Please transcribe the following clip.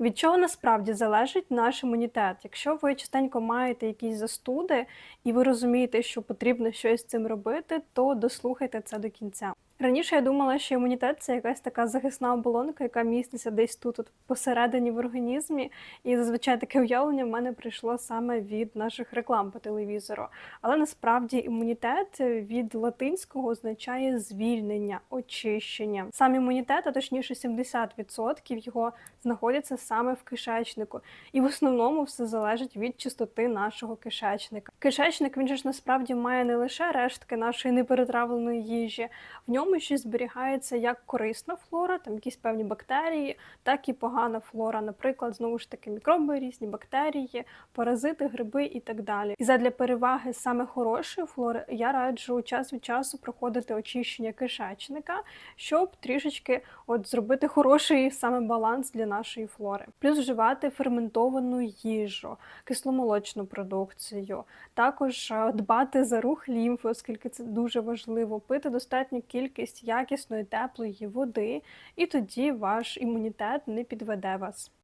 Від чого насправді залежить наш імунітет? Якщо ви частенько маєте якісь застуди і ви розумієте, що потрібно щось з цим робити, то дослухайте це до кінця. Раніше я думала, що імунітет це якась така захисна оболонка, яка міститься десь тут, от посередині в організмі. І зазвичай таке уявлення в мене прийшло саме від наших реклам по телевізору. Але насправді імунітет від латинського означає звільнення, очищення. Сам імунітет, а точніше 70% його знаходяться саме в кишечнику. І в основному все залежить від чистоти нашого кишечника. Кишечник він же ж насправді має не лише рештки нашої неперетравленої їжі, в ньому ще зберігається як корисна флора, там якісь певні бактерії, так і погана флора. Наприклад, знову ж таки мікроби, різні бактерії, паразити, гриби і так далі. І задля переваги саме хорошої флори я раджу час від часу проходити очищення кишечника, щоб трішечки от зробити хороший саме баланс для нашої флори. Плюс вживати ферментовану їжу, кисломолочну продукцію, також е, дбати за рух лімфи, оскільки це дуже важливо, пити достатню кількість якісної теплої води, і тоді ваш імунітет не підведе вас.